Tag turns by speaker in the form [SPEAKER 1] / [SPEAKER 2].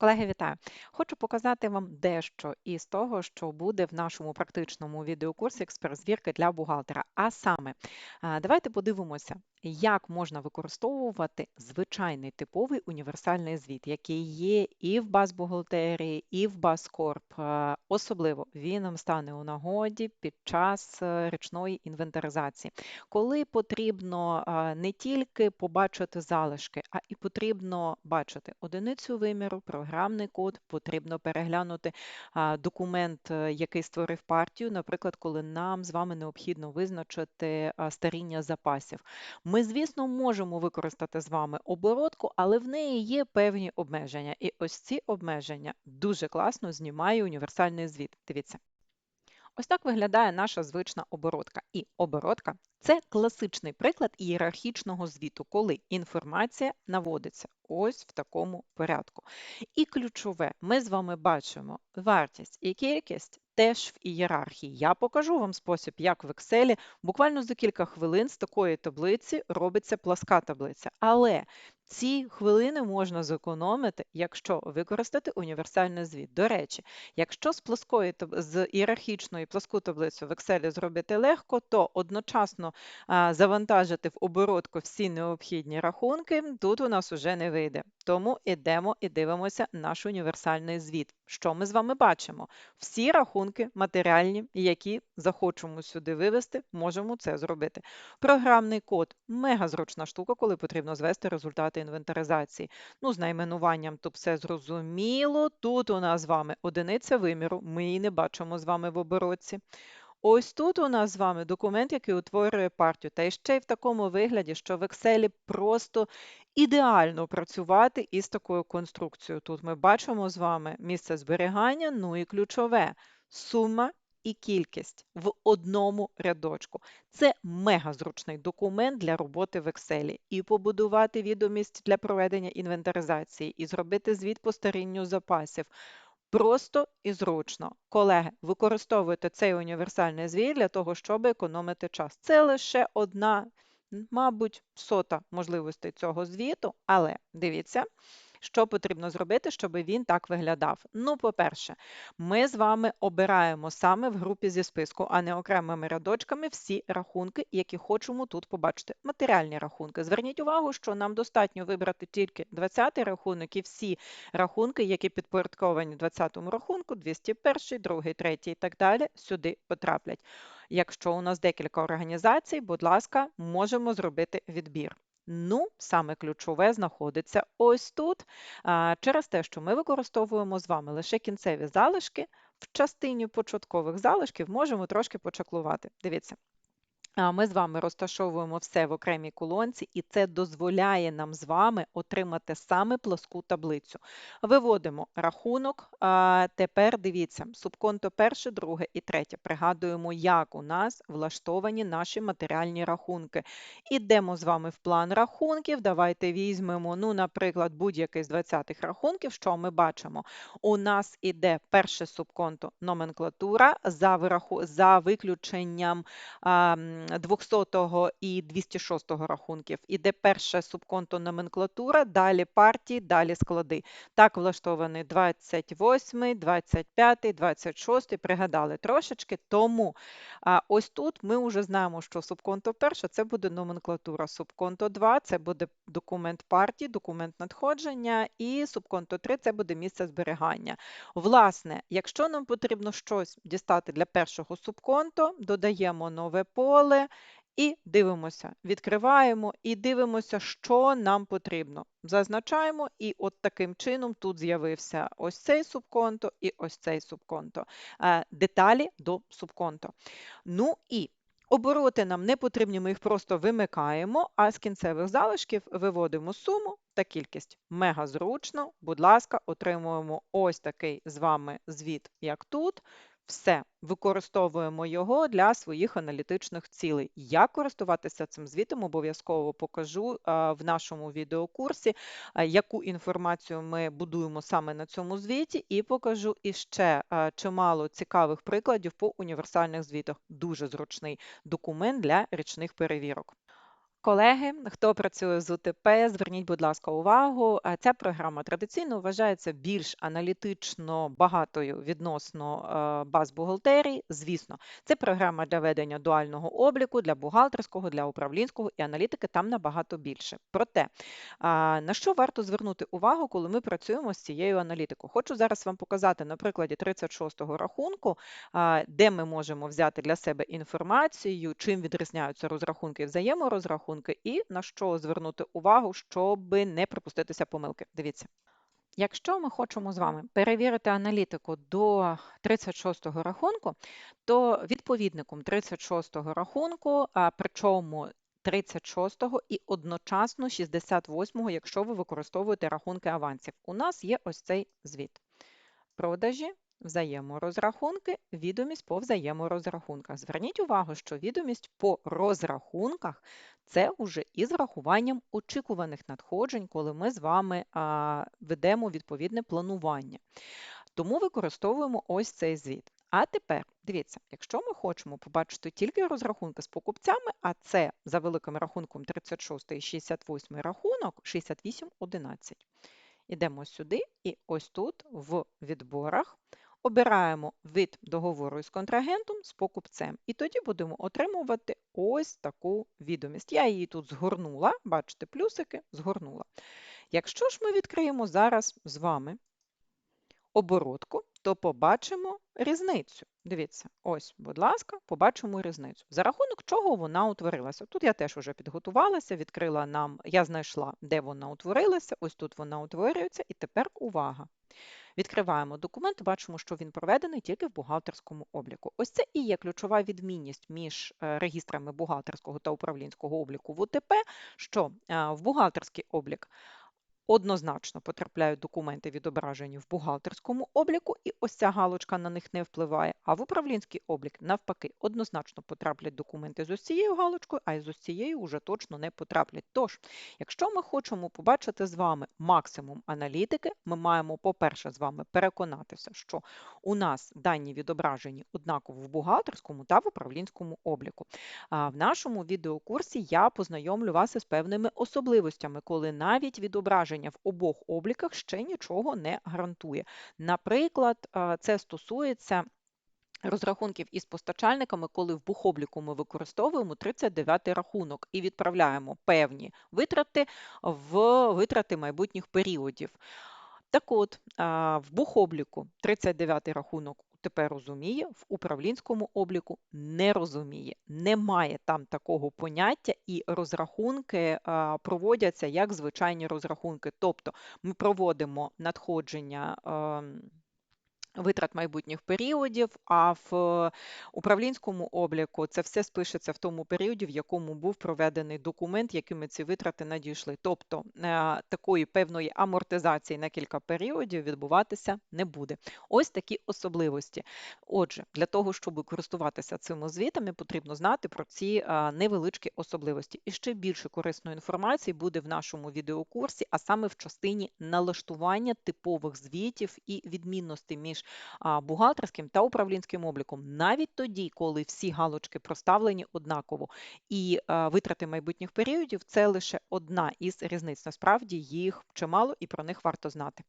[SPEAKER 1] Колеги, вітаю! Хочу показати вам дещо із того, що буде в нашому практичному відеокурсі «Експерт-звірки для бухгалтера. А саме, давайте подивимося, як можна використовувати звичайний типовий універсальний звіт, який є і в баз-бухгалтерії, і в баз-корп. Особливо він нам стане у нагоді під час е, річної інвентаризації, коли потрібно не тільки побачити залишки, а і потрібно бачити одиницю виміру, програмний код, потрібно переглянути документ, е, який створив партію, наприклад, коли нам з вами необхідно визначити старіння запасів. Ми, звісно, можемо використати з вами оборотку, але в неї є певні обмеження. І ось ці обмеження дуже класно знімає універсальний звіт. Дивіться. Ось так виглядає наша звична оборотка. І оборотка це класичний приклад ієрархічного звіту, коли інформація наводиться ось в такому порядку. І ключове, ми з вами бачимо вартість і кількість теж в ієрархії. Я покажу вам спосіб, як в Excel буквально за кілька хвилин з такої таблиці робиться пласка таблиця. Але ці хвилини можна зекономити, якщо використати універсальний звіт. До речі, якщо з плоскої з ієрархічної плоску таблицю в Excel зробити легко, то одночасно завантажити в оборотку всі необхідні рахунки, тут у нас уже не вийде. Тому йдемо і дивимося наш універсальний звіт. Що ми з вами бачимо? Всі рахунки матеріальні, які захочемо сюди вивести, можемо це зробити. Програмний код мега зручна штука, коли потрібно звести результати інвентаризації. Ну, з найменуванням то все зрозуміло. Тут у нас з вами одиниця виміру, ми її не бачимо з вами в оборотці. Ось тут у нас з вами документ, який утворює партію, та ще й в такому вигляді, що в Excel просто ідеально працювати із такою конструкцією. Тут ми бачимо з вами місце зберігання, ну і ключове сума і кількість в одному рядочку. Це мега зручний документ для роботи в Excel. І побудувати відомість для проведення інвентаризації, і зробити звіт по старінню запасів. Просто і зручно. Колеги, використовуйте цей універсальний звіт для того, щоб економити час. Це лише одна, мабуть, сота можливостей цього звіту, але дивіться. Що потрібно зробити, щоб він так виглядав? Ну, по-перше, ми з вами обираємо саме в групі зі списку, а не окремими рядочками всі рахунки, які хочемо тут побачити. Матеріальні рахунки. Зверніть увагу, що нам достатньо вибрати тільки 20-й рахунок і всі рахунки, які підпорядковані 20-му рахунку, 201, 2, 3 і так далі, сюди потраплять. Якщо у нас декілька організацій, будь ласка, можемо зробити відбір. Ну, саме ключове знаходиться ось тут. Через те, що ми використовуємо з вами лише кінцеві залишки, в частині початкових залишків можемо трошки почаклувати. Дивіться. Ми з вами розташовуємо все в окремій колонці, і це дозволяє нам з вами отримати саме плоску таблицю. Виводимо рахунок. Тепер дивіться, субконто перше, друге і третє. Пригадуємо, як у нас влаштовані наші матеріальні рахунки. Ідемо з вами в план рахунків. Давайте візьмемо, ну, наприклад, будь-який з 20-х рахунків, що ми бачимо. У нас іде перше субконто номенклатура за, вираху... за виключенням. 200 і 206 рахунків. Іде перша субконто номенклатура, далі партії, далі склади. Так влаштований 28, 25, 26, пригадали трошечки. Тому ось тут ми вже знаємо, що субконто перше це буде номенклатура, субконто 2 це буде документ партії, документ надходження, і субконто 3 це буде місце зберігання. Власне, якщо нам потрібно щось дістати для першого субконто, додаємо нове поле і дивимося, відкриваємо і дивимося, що нам потрібно. Зазначаємо, і от таким чином тут з'явився ось цей субконто і ось цей субконто. Е, деталі до субконто. Ну і обороти нам не потрібні, ми їх просто вимикаємо, а з кінцевих залишків виводимо суму та кількість. Мега зручно, будь ласка, отримуємо ось такий з вами звіт, як тут. Все, використовуємо його для своїх аналітичних цілей. Як користуватися цим звітом, обов'язково покажу в нашому відеокурсі, яку інформацію ми будуємо саме на цьому звіті, і покажу іще чимало цікавих прикладів по універсальних звітах. Дуже зручний документ для річних перевірок. Колеги, хто працює з УТП, зверніть, будь ласка, увагу. Ця програма традиційно вважається більш аналітично багатою відносно е, баз бухгалтерії. Звісно, це програма для ведення дуального обліку, для бухгалтерського, для управлінського і аналітики там набагато більше. Проте, на що варто звернути увагу, коли ми працюємо з цією аналітикою? Хочу зараз вам показати на прикладі 36-го рахунку, де ми можемо взяти для себе інформацію, чим відрізняються розрахунки і взаєморозрахунки рахунки, і на що звернути увагу, щоб не припуститися помилки. Дивіться. Якщо ми хочемо з вами перевірити аналітику до 36-го рахунку, то відповідником 36-го рахунку, а причому 36-го і одночасно 68-го, якщо ви використовуєте рахунки авансів, у нас є ось цей звіт. Продажі, взаєморозрахунки, відомість по взаєморозрахунках. Зверніть увагу, що відомість по розрахунках це вже із врахуванням очікуваних надходжень, коли ми з вами а, ведемо відповідне планування. Тому використовуємо ось цей звіт. А тепер дивіться, якщо ми хочемо побачити тільки розрахунки з покупцями, а це за великим рахунком 36 і 68 рахунок 68,11. Ідемо сюди, і ось тут в відборах Обираємо вид договору із контрагентом з покупцем, і тоді будемо отримувати ось таку відомість. Я її тут згорнула, бачите, плюсики, згорнула. Якщо ж ми відкриємо зараз з вами оборотку, то побачимо різницю. Дивіться, ось, будь ласка, побачимо різницю. За рахунок чого вона утворилася. Тут я теж вже підготувалася, відкрила нам, я знайшла, де вона утворилася, ось тут вона утворюється, і тепер увага. Відкриваємо документ, бачимо, що він проведений тільки в бухгалтерському обліку. Ось це і є ключова відмінність між е, регістрами бухгалтерського та управлінського обліку в УТП, що е, в бухгалтерський облік Однозначно потрапляють документи, відображені в бухгалтерському обліку, і ось ця галочка на них не впливає. А в управлінський облік, навпаки, однозначно потраплять документи з ось цією галочкою, а із ось цією вже точно не потраплять. Тож, якщо ми хочемо побачити з вами максимум аналітики, ми маємо, по-перше, з вами переконатися, що у нас дані відображені однаково в бухгалтерському та в управлінському обліку. А в нашому відеокурсі я познайомлю вас із певними особливостями, коли навіть відображення в обох обліках ще нічого не гарантує. Наприклад, це стосується. Розрахунків із постачальниками, коли в бухобліку ми використовуємо 39-й рахунок і відправляємо певні витрати в витрати майбутніх періодів. Так от, в бухобліку 39-й рахунок тепер розуміє, в управлінському обліку не розуміє. Немає там такого поняття, і розрахунки проводяться як звичайні розрахунки. Тобто ми проводимо надходження. Витрат майбутніх періодів, а в е, управлінському обліку це все спишеться в тому періоді, в якому був проведений документ, якими ці витрати надійшли. Тобто е, такої певної амортизації на кілька періодів відбуватися не буде. Ось такі особливості. Отже, для того, щоб користуватися цими звітами, потрібно знати про ці е, невеличкі особливості. І ще більше корисної інформації буде в нашому відеокурсі, а саме в частині налаштування типових звітів і відмінностей між між бухгалтерським та управлінським обліком, навіть тоді, коли всі галочки проставлені однаково, і витрати майбутніх періодів це лише одна із різниць. Насправді їх чимало і про них варто знати.